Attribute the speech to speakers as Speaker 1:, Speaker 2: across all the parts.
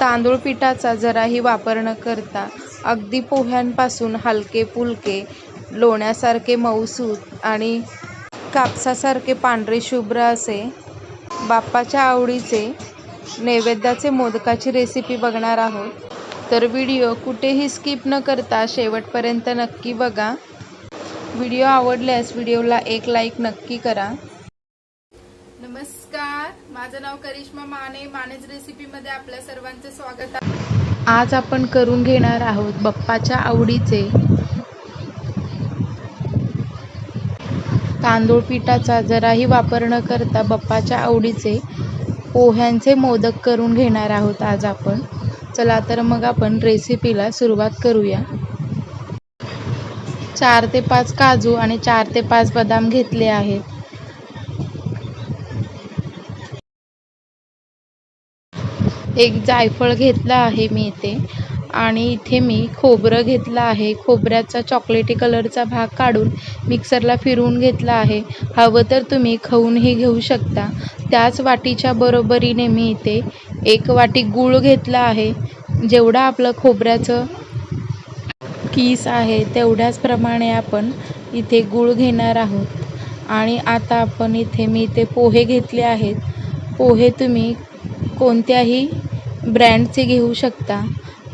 Speaker 1: तांदूळ पिठाचा जराही वापर न करता अगदी पोह्यांपासून हलके फुलके लोण्यासारखे मऊसूत आणि कापसासारखे पांढरे शुभ्र असे बाप्पाच्या आवडीचे नैवेद्याचे मोदकाची रेसिपी बघणार आहोत. तर व्हिडिओ कुठेही स्किप न करता शेवटपर्यंत नक्की बघा. व्हिडिओ आवडल्यास व्हिडिओला एक लाईक नक्की करा. नमस्कार माझं नाव करिश्मा माने मानेज रेसिपीमध्ये आपल्या सर्वांचं स्वागत आहे. आज आपण करून घेणार आहोत बाप्पाच्या आवडीचे तांदूळ पिठाचा. जराही वापर न करता बाप्पाच्या आवडीचे पोह्यांचे मोदक करून घेणार आहोत आज आपण. चला तर मग आपण रेसिपीला सुरुवात करूया. चार ते पाच काजू आणि चार ते पाच बदाम घेतले आहेत. एक जायफळ घेतलं आहे मी इथे. आणि इथे मी खोबरं घेतलं आहे. खोबऱ्याचा चॉकलेटी कलरचा भाग काढून मिक्सरला फिरवून घेतला आहे. हवं तर तुम्ही खाऊनही घेऊ शकता. त्याच वाटीच्या बरोबरीने मी इथे एक वाटी गूळ घेतला आहे. जेवढं आपलं खोबऱ्याचं किस आहे तेवढ्याच प्रमाणे आपण इथे गूळ घेणार आहोत. आणि आता आपण इथे मी इथे पोहे घेतले आहेत. पोहे तुम्ही कोणत्याही ब्रँडचे घेऊ शकता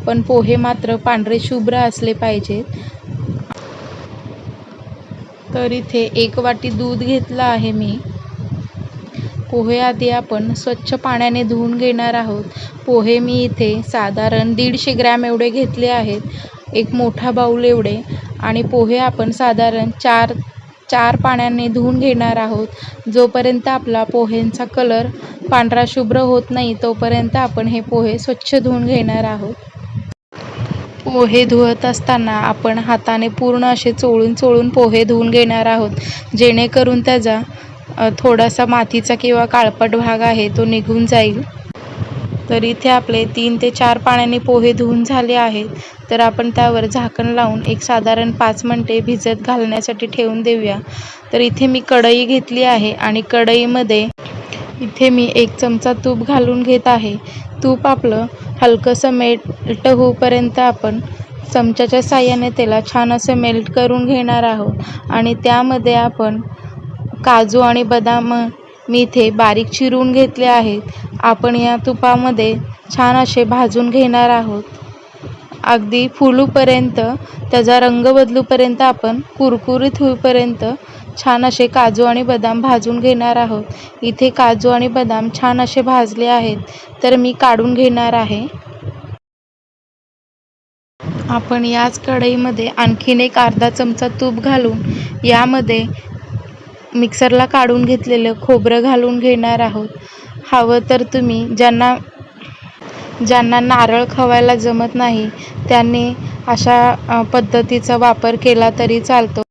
Speaker 1: पण पोहे मात्र पांढरे शुभ्र असले पाहिजेत. तर इथे एक वाटी दूध घेतलं आहे मी. पोहे आधी आपण स्वच्छ पाण्याने धुवून घेणार आहोत. पोहे मी इथे साधारण दीडशे ग्रॅम एवढे घेतले आहेत एक मोठा बाऊल एवढे. आणि पोहे आपण साधारण चार चार पाण्याने धुवून घेणार आहोत. जोपर्यंत आपला पोह्यांचा कलर पांढरा शुभ्र होत नाही तोपर्यंत आपण हे पोहे स्वच्छ धुवून घेणार आहोत. पोहे धुवत असताना आपण हाताने पूर्ण असे चोळून चोळून पोहे धुवून घेणार आहोत. जेणेकरून त्याचा थोडासा मातीचा किंवा काळपट भाग आहे तो निघून जाईल. तर इथे आपले तीन ते चार पाण्याने पोहे धुवून झाले आहेत. तर आपण त्यावर झाकण लावून एक साधारण पाच मिनटे भिजत घालण्यासाठी ठेवून देऊया. तर इथे मी कढई घेतली आहे आणि कढईमध्ये इथे मी एक चमचा तूप घालून घेत आहे. तूप आपलं हलकंसं मेल्ट होऊपर्यंत आपण चमच्याच्या साह्याने त्याला छान असं मेल्ट करून घेणार आहोत. आणि त्यामध्ये आपण काजू आणि बदाम मी इथे बारीक चिरून घेतले आहेत. आपण या तुपामध्ये छान असे भाजून घेणार आहोत. अगदी फुलूपर्यंत त्याचा रंग बदलूपर्यंत आपण कुरकुरीत होईपर्यंत छान असे काजू आणि बदाम भाजून घेणार आहोत. इथे काजू आणि बदाम छान असे भाजले आहेत तर मी काढून घेणार आहे. आपण याच कढईमध्ये आणखीन एक अर्धा चमचा तूप घालून यामध्ये मिक्सरला काढून घेतलेलं खोबरं घालून घेणार आहोत. हवं तर तुम्ही ज्यांना ज्यांना नारळ खवायला जमत नाही त्यांनी अशा पद्धतीचा वापर केला तरी चालतो.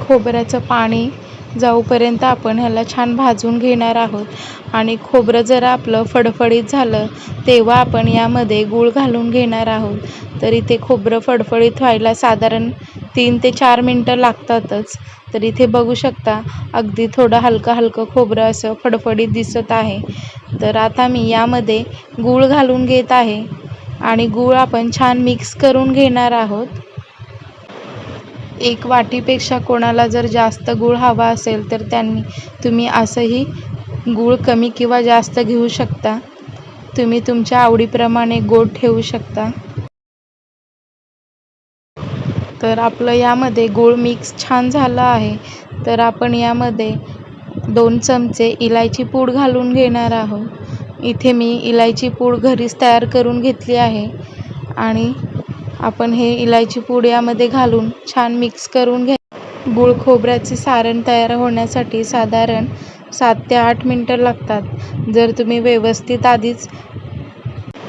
Speaker 1: खोबऱ्याचं पाणी जाऊपर्यंत आपण ह्याला छान भाजून घेणार आहोत. आणि खोबरं जर आपलं फडफडीत झालं तेव्हा आपण यामध्ये गूळ घालून घेणार आहोत. तर इथे खोबरं फडफडीत व्हायला साधारण तीन ते चार मिनटं लागतातच. तर इथे बघू शकता अगदी थोडं हलकं हलकं खोबरं असं फडफडीत दिसत आहे. तर आता मी यामध्ये गूळ घालून घेत आहे. आणि गूळ आपण छान मिक्स करून घेणार आहोत. एक वाटीपेक्षा कोणाला जर जास्त गूळ हवा असेल तर त्यांनी तुम्ही असंही गूळ कमी किंवा जास्त घेऊ शकता. तुम्ही तुमच्या आवडीप्रमाणे गोड ठेवू शकता. तर आपलं यामध्ये गूळ मिक्स छान झालं आहे. तर आपण यामध्ये दोन चमचे इलायची पूड घालून घेणार आहोत. इथे मी इलायची पूड घरीच तयार करून घेतली आहे. आणि आपण हे इलायची पूड यामध्ये घालून छान मिक्स करून घ्या. गूळ खोबऱ्याचे सारण तयार होण्यासाठी साधारण सात ते आठ मिनटं लागतात. जर तुम्ही व्यवस्थित आधीच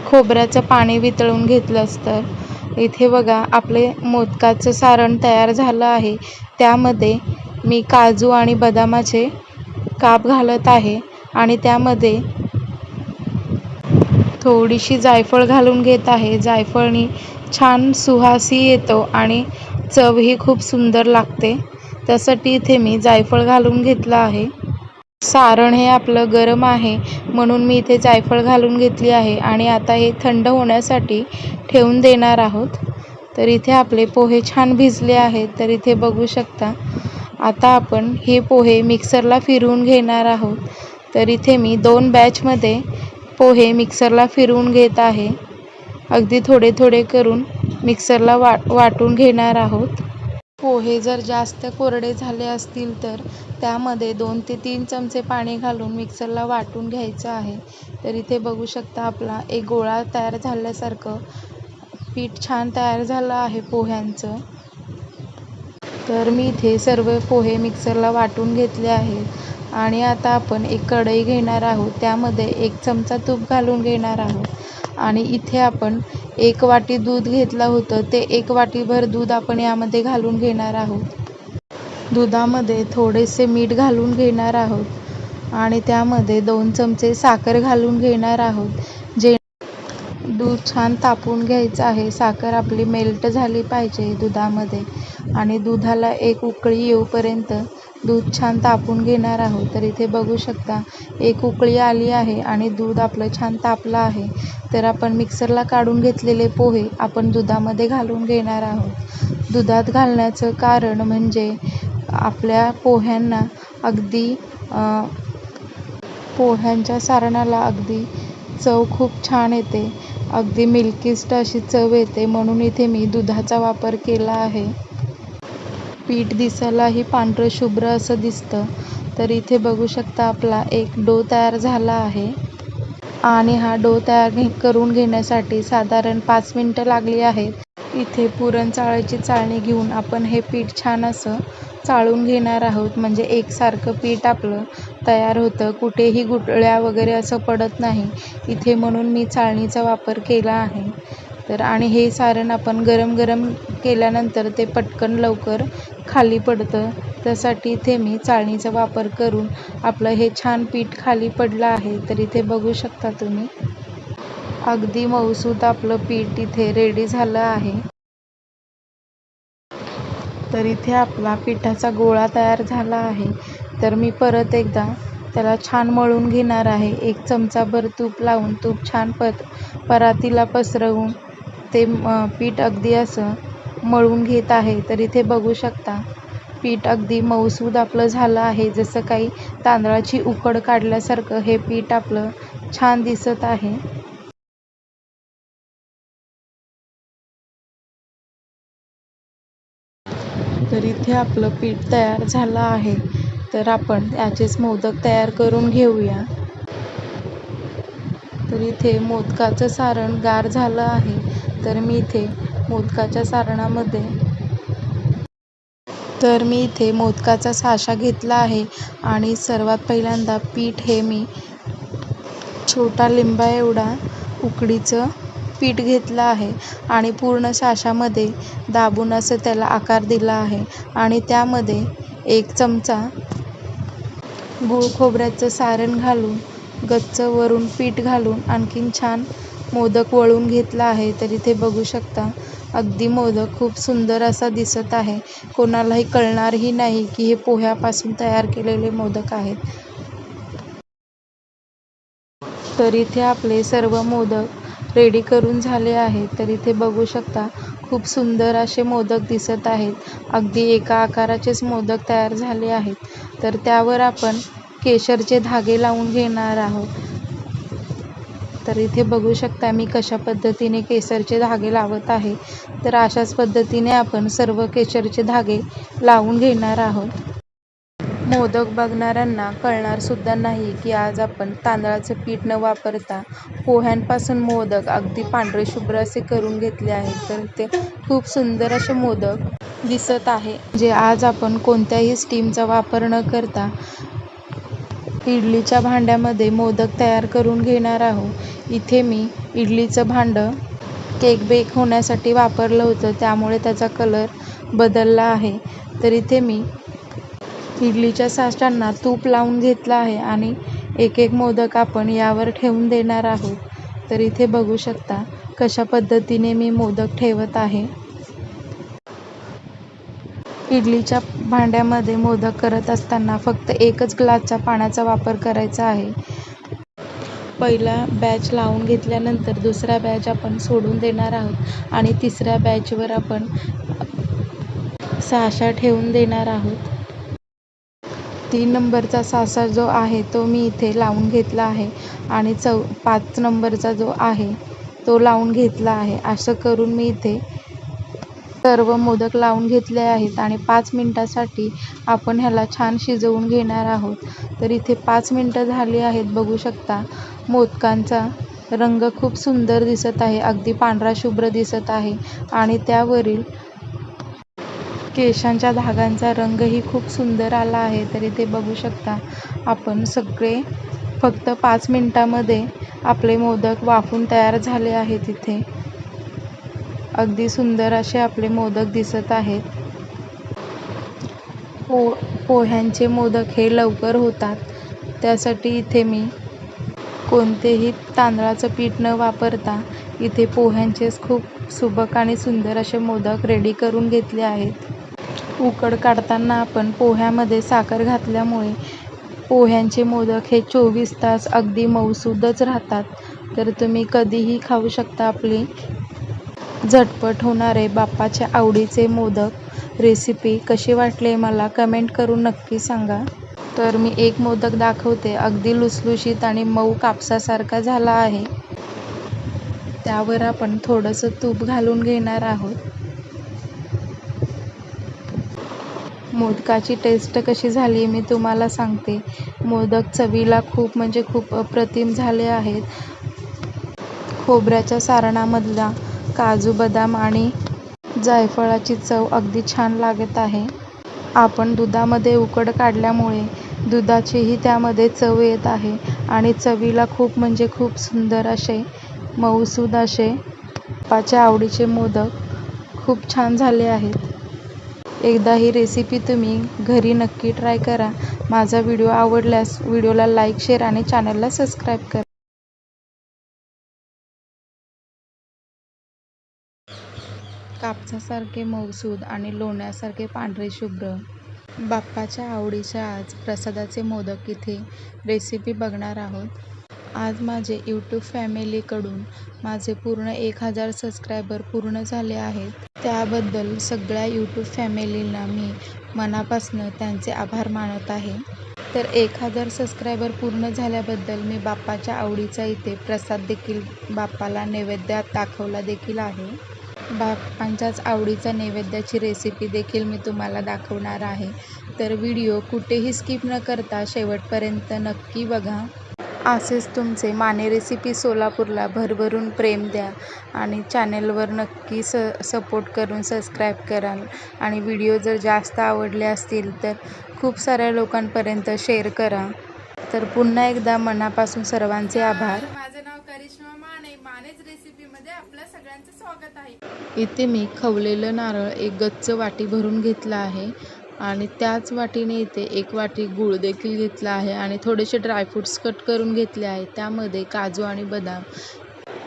Speaker 1: खोबऱ्याचं पाणी वितळून घेतलंच तर. इथे बघा आपले मोदकाचं सारण तयार झालं आहे. त्यामध्ये मी काजू आणि बदामाचे काप घालत आहे आणि त्यामध्ये थोडीशी जायफळ घालून घेत आहे. जायफळनी छान सुवासही येतो आणि चवही खूप सुंदर लागते. त्यासाठी इथे मी जायफळ घालून घेतलं आहे. सारण हे आपलं गरम आहे म्हणून मी इथे जायफळ घालून घेतली आहे आणि आता हे थंड होण्यासाठी ठेवून देणार आहोत. तर इथे आपले पोहे छान भिजले आहेत. तर इथे बघू शकता आता आपण हे पोहे मिक्सरला फिरवून घेणार आहोत. तर इथे मी दोन बॅचमध्ये पोहे मिक्सरला फिरवून घेत आहे. अगदी थोडे थोडे करून मिक्सरला वाट वाटून घेणार आहोत. पोहे जर जास्त कोरडे झाले असतील तर त्यामध्ये दोन ते तीन चमचे पाणी घालून मिक्सरला वाटून घ्यायचं आहे. तर इथे बघू शकता आपला एक गोळा तयार झाल्यासारखं पीठ छान तयार झालं आहे पोह्यांचं. तर मी इथे सर्व पोहे मिक्सरला वाटून घेतले आहेत. आणि आता आपण एक कढई घेणार आहोत. त्यामध्ये एक चमचा तूप घालून घेणार आहोत. आणि इथे आपण एक वाटी दूध घेतलं होतं. ते एक वाटीभर दूध आपण यामध्ये घालून घेणार आहोत. दुधामध्ये थोडेसे मीठ घालून घेणार आहोत. आणि त्यामध्ये दोन चमचे साखर घालून घेणार आहोत. जे दूध छान तापून घ्यायचं आहे. साखर आपली मेल्ट झाली पाहिजे दुधामध्ये. आणि दुधाला एक उकळी येऊपर्यंत दूध छान तापून घेणार आहोत. तर इथे बघू शकता एक उकळी आली आहे आणि दूध आपलं छान तापलं आहे. तर आपण मिक्सरला काढून घेतलेले पोहे आपण दुधामध्ये घालून घेणार आहोत. दुधात घालण्याचं कारण म्हणजे आपल्या पोह्यांना अगदी पोह्यांच्या सारणाला अगदी चव खूप छान येते. अगदी मिल्किस्ट अशी चव येते म्हणून इथे मी दुधाचा वापर केला आहे. पीठ दिसायलाही पांढरं शुभ्र असं दिसतं. तर इथे बघू शकता आपला एक डो तयार झाला आहे. आणि हा डो तयार करून घेण्यासाठी साधारण पाच मिनटं लागली आहेत. इथे पुरण चाळायची चाळणी घेऊन आपण हे पीठ छान असं चाळून घेणार आहोत. म्हणजे एकसारखं पीठ आपलं तयार होतं. कुठेही गुठळ्या वगैरे असं पडत नाही. इथे म्हणून मी चाळणीचा वापर केला आहे. तर आणि हे सारण आपण गरम गरम केल्यानंतर ते पटकन लवकर खाली पडतं. त्यासाठी इथे मी चाळणीचा वापर करून आपलं हे छान पीठ खाली पडलं आहे तर इथे बघू शकता तुम्ही. अगदी मऊसूत आपलं पीठ इथे रेडी झालं आहे. तर इथे आपला पिठाचा गोळा तयार झाला आहे. तर मी परत एकदा त्याला छान मळून घेणार आहे. एक चमचाभर तूप लावून तूप छान पत परातीला पसरवून ते पीठ अगदी असं मळून घेत आहे तर इथे बघू शकता. पीठ अगदी मऊसूद आपलं झालं आहे. जसं काही तांदळाची उकड काढल्यासारखं हे पीठ आपलं छान दिसत आहे. तर इथे आपलं पीठ तयार झालं आहे. तर आपण याचेच मोदक तयार करून घेऊया. तर इथे मोदकाचं सारण गार झालं आहे. तर मी इथे मोदकाच्या सारणामध्ये तर मी इथे मोदकाचा साशा घेतला आहे आणि सर्वात पहिल्यांदा पीठ हे मी छोटा लिंबा एवढा उकडीचं पीठ घेतलं आहे आणि पूर्ण साशामध्ये दाबून असं त्याला आकार दिला आहे आणि त्यामध्ये एक चमचा गूळ खोबऱ्याचं सारण घालून गच्च वरून पीठ घालून आणखीन छान मोदक वळून घेतला आहे तर इथे बघू शकता. अगदी मोदक खूप सुंदर असा दिसत आहे. कोणालाही कळणारही नाही की हे पोह्यापासून तयार केलेले मोदक आहेत. तर इथे आपले सर्व मोदक रेडी करून झाले आहेत तर इथे बघू शकता. खूप सुंदर असे मोदक दिसत आहेत. अगदी एका आकाराचेच मोदक तयार झाले आहेत. तर त्यावर आपण केशरचे धागे लावून घेणार आहोत. तर इथे बघू शकता मी कशा पद्धतीने केसरचे धागे लावत आहे. तर अशाच पद्धतीने आपण सर्व केशरचे धागे लावून घेणार आहोत. मोदक बघणाऱ्यांना कळणार सुद्धा नाही की आज आपण तांदळाचं पीठ न वापरता पोह्यांपासून मोदक अगदी पांढरे शुभ्र असे करून घेतले आहेत. तर ते खूप सुंदर असे मोदक दिसत आहे. जे आज आपण कोणत्याही स्टीमचा वापर न करता इडलीच्या भांड्यामध्ये मोदक तयार करून घेणार आहोत इथे मी इडलीचं भांडं केक बेक होण्यासाठी वापरलं होतं. त्यामुळे त्याचा कलर बदलला आहे. तर इथे मी इडलीच्या साचांना तूप लावून घेतलं आहे आणि एक एक मोदक आपण यावर ठेवून देणार आहोत. तर इथे बघू शकता कशा पद्धतीने मी मोदक ठेवत आहे. इडलीच्या भांड्यामध्ये मोदक करत असताना फक्त एकच ग्लासच्या पाण्याचा वापर करायचा आहे. पहिला बॅच लावून घेतल्यानंतर दुसरा बॅच आपण सोडून देणार आहोत आणि तिसऱ्या बॅचवर आपण सासा ठेवून देणार आहोत. तीन नंबरचा सासा जो आहे तो मी इथे लावून घेतला आहे आणि चौ पाच नंबरचा जो आहे तो लावून घेतला आहे. असं करून मी इथे सर्व मोदक लावून घेतले आहेत आणि पाच मिनटासाठी आपण ह्याला छान शिजवून घेणार आहोत. तर इथे पाच मिनटं झाली आहेत बघू शकता. मोदकांचा रंग खूप सुंदर दिसत आहे अगदी पांढरा शुभ्र दिसत आहे आणि त्यावरील केशांच्या धागांचा रंगही खूप सुंदर आला आहे. तर इथे बघू शकता आपण सगळे फक्त पाच मिनटामध्ये आपले मोदक वाफून तयार झाले आहेत इथे. अगदी सुंदर असे आपले मोदक दिसत आहेत. पो पोह्यांचे मोदक हे लवकर होतात. त्यासाठी इथे मी कोणतेही तांदळाचं पीठ न वापरता इथे पोह्यांचेच खूप सुबक आणि सुंदर असे मोदक रेडी करून घेतले आहेत. उकड काढताना आपण पोह्यामध्ये साखर घातल्यामुळे पोह्यांचे मोदक हे चोवीस तास अगदी मऊसूदच राहतात. तर तुम्ही कधीही खाऊ शकता आपली झटपट होणारे बाप्पाच्या आवडीचे मोदक रेसिपी कशी वाटले मला कमेंट करून नक्की सांगा. तर मी एक मोदक दाखवते. अगदी लुसलुशीत आणि मऊ कापसासारखा झाला आहे. त्यावर आपण थोडंसं तूप घालून घेणार आहोत. मोदकाची टेस्ट कशी झाली मी तुम्हाला सांगते. मोदक चवीला खूप म्हणजे खूप अप्रतिम झाले आहेत. खोबऱ्याच्या सारणामधला काजू बदाम आणि जायफळाची चव अगदी छान लागत आहे. आपण दुधामध्ये उकड काढल्यामुळे दुधाचीही त्यामध्ये चव येत आहे आणि चवीला खूप म्हणजे खूप सुंदर असे मऊसूद असे बाप्पाच्या आवडीचे मोदक खूप छान झाले आहेत. एकदा ही रेसिपी तुम्ही घरी नक्की ट्राय करा. माझा व्हिडिओ आवडल्यास व्हिडिओला लाईक शेअर आणि चॅनलला सबस्क्राईब करा. कापसासारखे मऊसूद आणि लोण्यासारखे पांढरे शुभ्र. बाप्पाच्या आवडीच्या आज प्रसादाचे मोदक इथे रेसिपी बघणार आहोत. आज माझे यूट्यूब फॅमिलीकडून माझे पूर्ण एक हजार सबस्क्रायबर पूर्ण झाले आहेत. त्याबद्दल सगळ्या यूट्यूब फॅमिलींना मी मनापासून त्यांचे आभार मानत आहे. तर एक हजार सबस्क्रायबर पूर्ण झाल्याबद्दल मी बाप्पाच्या आवडीचा इथे प्रसाद देखील बाप्पाला नैवेद्यात दाखवला देखील आहे. बाप्पांच्याच आवडीचा नैवेद्याची रेसिपी देखील मी तुम्हाला दाखवणार आहे. तर व्हिडिओ कुठेही स्किप न करता शेवटपर्यंत नक्की बघा. असेच तुमचे माने रेसिपी सोलापूरला भरभरून प्रेम द्या आणि चॅनलवर नक्की स सपोर्ट करून सबस्क्राईब कराल. आणि व्हिडिओ जर जास्त आवडले असतील तर खूप साऱ्या लोकांपर्यंत शेअर करा. तर पुन्हा एकदा मनापासून सर्वांचे आभार
Speaker 2: माझं नाव करिश्मा माने मानेच रेसिपी मध्ये आपलं सगळ्यांचं स्वागत आहे
Speaker 1: इथे मी खवलेलं नारळ एक गच्च वाटी भरून घेतलं आहे. आणि त्याच वाटीने इथे एक वाटी गूळ देखील घेतला आहे. आणि थोडेसे ड्रायफ्रूट्स कट करून घेतले आहे. त्यामध्ये काजू आणि बदाम.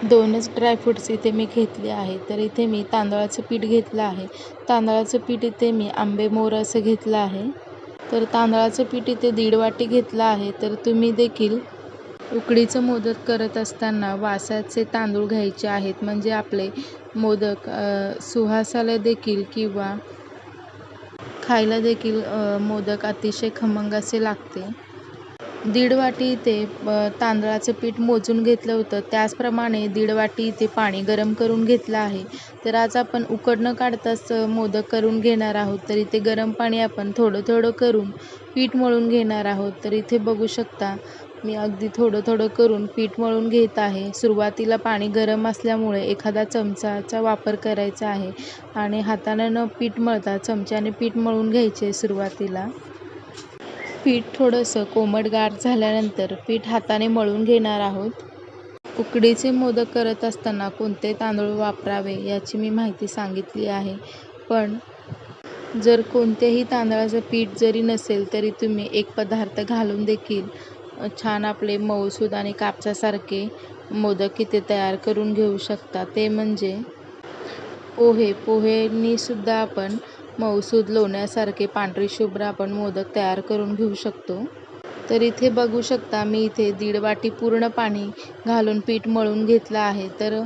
Speaker 1: दोनच ड्रायफ्रूट्स इथे मी घेतले आहे. तर इथे मी तांदळाचं पीठ घेतलं आहे. तांदळाचं पीठ इथे मी आंबे मोर असं घेतलं आहे. तर तांदळाचं पीठ इथे दीड वाटी घेतलं आहे. तर तुम्ही देखील उकडीचं मोदक करत असताना वासाचे तांदूळ घ्यायचे आहेत म्हणजे आपले मोदक सुहासाला सुवासाला देखील किंवा खायला देखील मोदक अतिशय खमंग असे लागते. दीड वाटी इथे तांदळाचं पीठ मोजून घेतलं होतं. त्याचप्रमाणे दीड वाटी इथे पाणी गरम करून घेतलं आहे. तर आज आपण उकड न काढताच मोदक करून घेणार आहोत. तर इथे गरम पाणी आपण थोडं थोडं करून पीठ मळून घेणार आहोत. तर इथे बघू शकता मी अगदी थोडं थोडं करून पीठ मळून घेत आहे. सुरुवातीला पाणी गरम असल्यामुळे एखादा चमचाचा वापर करायचा आहे आणि हातानं न पीठ मळता चमच्याने पीठ मळून घ्यायचे सुरुवातीला. पीठ थोडंसं कोमटगार झाल्यानंतर पीठ हाताने मळून घेणार आहोत. उकडीचे मोदक करत असताना कोणते तांदूळ वापरावे याची मी माहिती सांगितली आहे. पण जर कोणत्याही तांदळाचं पीठ जरी नसेल तरी तुम्ही एक पदार्थ घालून देखील छान आपले मऊसूद आणि कापसासारखे मोदक इथे तयार करून घेऊ शकता. ते म्हणजे पोहे. पोहेनीसुद्धा आपण मऊसूद लोण्यासारखे पांढरी शुभ्र आपण मोदक तयार करून घेऊ शकतो. तर इथे बघू शकता मी इथे दीड वाटी पूर्ण पाणी घालून पीठ मळून घेतलं आहे. तर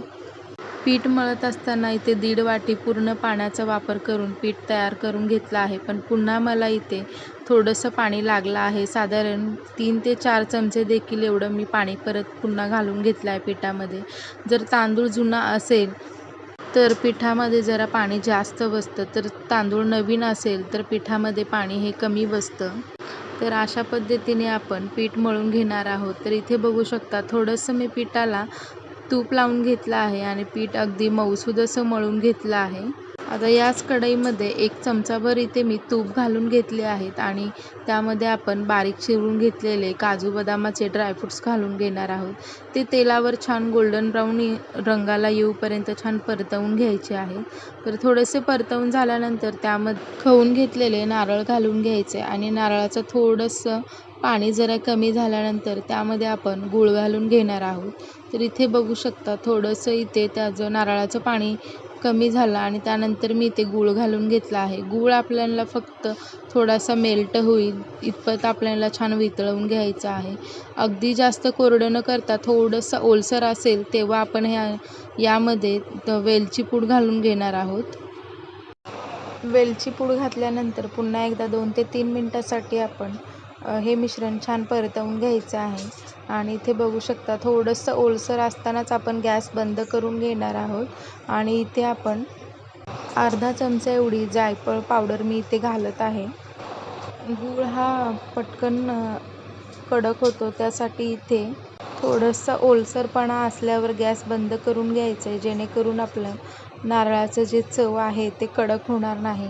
Speaker 1: पीठ मळत असताना इथे दीड वाटी पूर्ण पाण्याचा वापर करून पीठ तयार करून घेतलं आहे. पण पुन्हा मला इथे थोडंसं पाणी लागलं आहे. साधारण तीन ते चार चमचे देखील एवढं मी पाणी परत पुन्हा घालून घेतलं आहे पिठामध्ये. जर तांदूळ जुना असेल तर पिठामध्ये जरा पाणी जास्त बसतं. तर तांदूळ नवीन असेल तर पिठामध्ये पाणी हे कमी बसतं. तर अशा पद्धतीने आपण पीठ मळून घेणार आहोत. तर इथे बघू शकता थोडंसं मी पिठाला तूप लावून घेतलं आहे आणि पीठ अगदी मऊसूद असं मळून घेतलं आहे. आता याच कढईमध्ये एक चमचाभर इथे मी तूप घालून घेतले आहेत आणि त्यामध्ये आपण बारीक चिरून घेतलेले काजू बदामाचे ड्रायफ्रुट्स घालून घेणार आहोत. ते तेलावर छान गोल्डन ब्राऊन रंगाला येऊपर्यंत छान परतवून घ्यायचे आहे. तर थोडेसे परतवून झाल्यानंतर त्यामध्ये खवून घेतलेले नारळ घालून घ्यायचे आणि नारळाचं थोडंसं पाणी जरा कमी झाल्यानंतर त्यामध्ये आपण गूळ घालून घेणार आहोत. तर इथे बघू शकता थोडंसं इथे त्याचं नारळाचं पाणी कमी झालं आणि त्यानंतर मी इथे गूळ घालून घेतला आहे. गूळ आपल्याला फक्त थोडासा मेल्ट होईल इतपत आपल्याला छान वितळवून घ्यायचं आहे. अगदी जास्त कोरडं न करता थोडंसं ओलसर असेल तेव्हा आपण ह्या यामध्ये वेलची पूड घालून घेणार आहोत. वेलची पूड घातल्यानंतर पुन्हा एकदा दोन ते तीन मिनटासाठी आपण हे मिश्रण छान परतवून घ्यायचं आहे. आणि इथे बघू शकता थोडंसं ओलसर असतानाच आपण गॅस बंद करून घेणार आहोत. आणि इथे आपण अर्धा चमचा एवढी जायफळ पावडर मी इथे घालत आहे. गूळ हा पटकन कडक होतो. त्यासाठी इथे थोडंसं ओलसरपणा असल्यावर गॅस बंद करून घ्यायचं आहे जेणेकरून आपलं नारळाचं जे चव आहे ते कडक होणार नाही.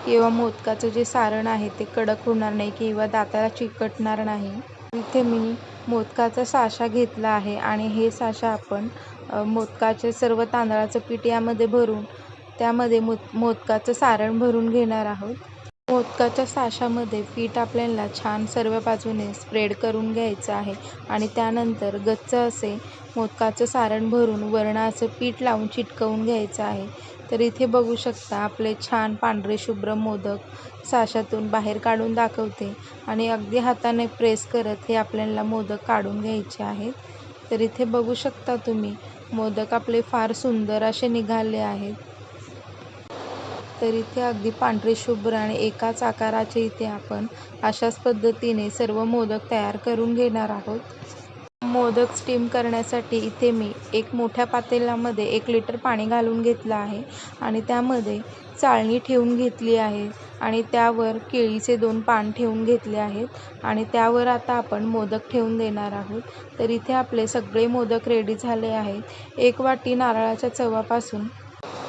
Speaker 1: किंवा मोदकाचं जे सारण आहे ते कडक होणार नाही किंवा दाताला चिकटणार नाही. इथे मी मोदकाचा साचा घेतला आहे आणि हे साचा आपण मोदकाचे सर्व तांदळाचं पीठ यामध्ये भरून त्यामध्ये मोद मोदकाचं सारण भरून घेणार आहोत. मोदकाच्या साशामध्ये पीठ आपल्याला छान सर्व बाजूने स्प्रेड करून घ्यायचं आहे आणि त्यानंतर गच्च असे मोदकाचं सारण भरून वरणाचं पीठ लावून चिटकवून घ्यायचं आहे. तर इथे बघू शकता आपले छान पांढरे शुभ्र मोदक साशातून बाहेर काढून दाखवते. आणि अगदी हाताने प्रेस करत हे आपल्याला मोदक काढून घ्यायचे आहेत. तर इथे बघू शकता तुम्ही मोदक आपले फार सुंदर असे निघाले आहेत. तर इथे अगदी पांढरे शुभ्र आणि एकाच आकाराचे इथे आपण अशाच पद्धतीने सर्व मोदक तयार करून घेणार आहोत. मोदक स्टीम करण्यासाठी इथे मी एक मोठ्या पातेल्यामध्ये एक लिटर पाणी घालून घेतलं आहे आणि त्यामध्ये चाळणी ठेवून घेतली आहे आणि त्यावर केळीचे दोन पान ठेवून घेतले आहेत आणि त्यावर आता आपण मोदक ठेवून देणार आहोत. तर इथे आपले सगळे मोदक रेडी झाले आहेत. एक वाटी नारळाच्या चवापासून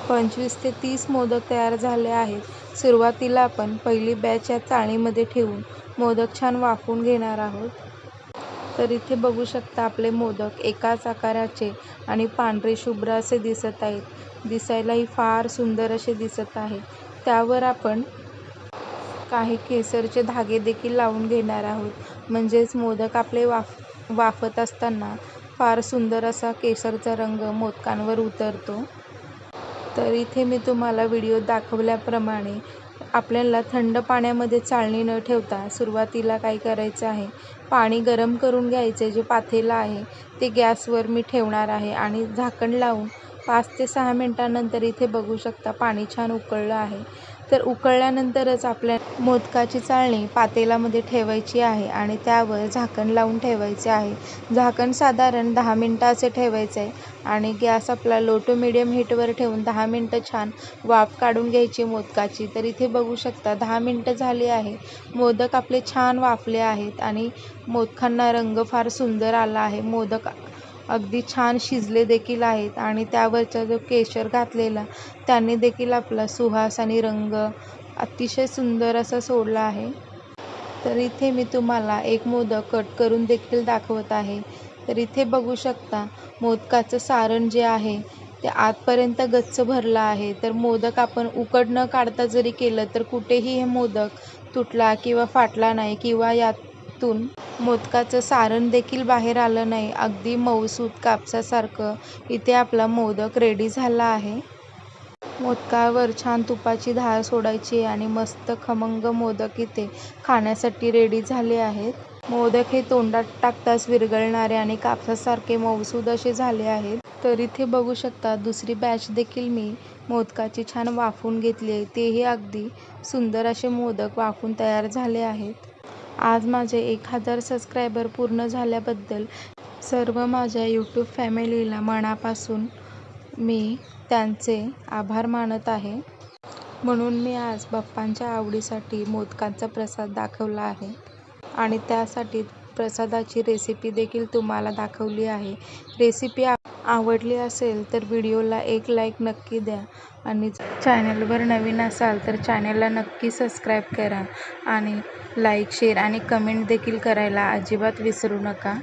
Speaker 1: पंचवीस ते तीस मोदक तयार झाले आहेत. सुरुवातीला आपण पहिली बॅच या चाळणीमध्ये ठेवून मोदक छान वाफवून घेणार आहोत. तर इथे बघू शकता आपले मोदक एकाच आकाराचे आणि पांढरे शुभ्र असे दिसत आहेत. दिसायलाही फार सुंदर असे दिसत आहे. त्यावर आपण काही केसरचे धागे देखील लावून घेणार आहोत. म्हणजेच मोदक आपले वाफ वाफत असताना फार सुंदर असा केसरचा रंग मोदकांवर उतरतो. तर इथे मी तुम्हाला व्हिडिओ दाखवल्याप्रमाणे आपल्याला थंड पाण्यामध्ये चाळणी न ठेवता सुरुवातीला काय करायचं आहे? पाणी गरम करून घ्यायचे जे पातेलं आहे ते गॅसवर मी ठेवणार आहे आणि झाकण लावून पाच ते सहा मिनटानंतर इथे बघू शकता पाणी छान उकळलं आहे. तर उकळल्यानंतरच आपल्या मोदकाची चाळणी पातेल्यामध्ये ठेवायची आहे आणि त्यावर झाकण लावून ठेवायचे आहे. झाकण साधारण दहा मिनटं असे ठेवायचे आहे आणि गॅस आपला लो टू मिडियम हीटवर ठेवून दहा मिनटं छान वाफ काढून घ्यायची मोदकाची. तर इथे बघू शकता दहा मिनटं झाली आहे. मोदक आपले छान वाफले आहेत आणि मोदकांना रंग फार सुंदर आला आहे. मोदक अगदी छान शिजले देखील आहेत आणि त्यावरचा जो केशर घातलेला त्याने देखील आपला सुहास आणि रंग अतिशय सुंदर असा सोडला आहे. तर इथे मी तुम्हाला एक मोदक कट करून देखील दाखवत आहे. तर इथे बघू शकता मोदकाचं सारण जे आहे ते आतपर्यंत गच्च भरलं आहे. तर मोदक आपण उकड न काढता जरी केलं तर कुठेही हे मोदक तुटला किंवा फाटला नाही किंवा यात त्यातून मोदकाचं सारण देखील बाहेर आलं नाही. अगदी मऊसूत कापसासारखं इथे आपला मोदक रेडी झाला आहे. मोदकावर छान तुपाची धार सोडायची आणि मस्त खमंग मोदक इथे खाण्यासाठी रेडी झाले आहेत. मोदक हे तोंडात टाकताच विरघळणारे आणि कापसासारखे मऊसूद असे झाले आहेत. तर इथे बघू शकता दुसरी बॅच देखील मी मोदकाची छान वाफून घेतली आहे. तेही अगदी सुंदर असे मोदक वाफून तयार झाले आहेत. आज माझे एक हजार सबस्क्रायबर पूर्ण झाल्याबद्दल सर्व माझ्या यूट्यूब फॅमिलीला मनापासून मी त्यांचे आभार मानत आहे. म्हणून मी आज बाप्पांच्या आवडीसाठी मोदकांचा प्रसाद दाखवला आहे. आणि त्यासाठी प्रसादाची रेसिपी देखील तुम्हाला दाखवली आहे. रेसिपी आ आवडली असेल तर व्हिडिओला एक लाईक नक्की द्या. आणि चॅनलवर नवीन असाल तर चॅनलला नक्की सबस्क्राईब करा. आणि लाईक शेअर आणि कमेंट देखील करायला अजिबात विसरू नका.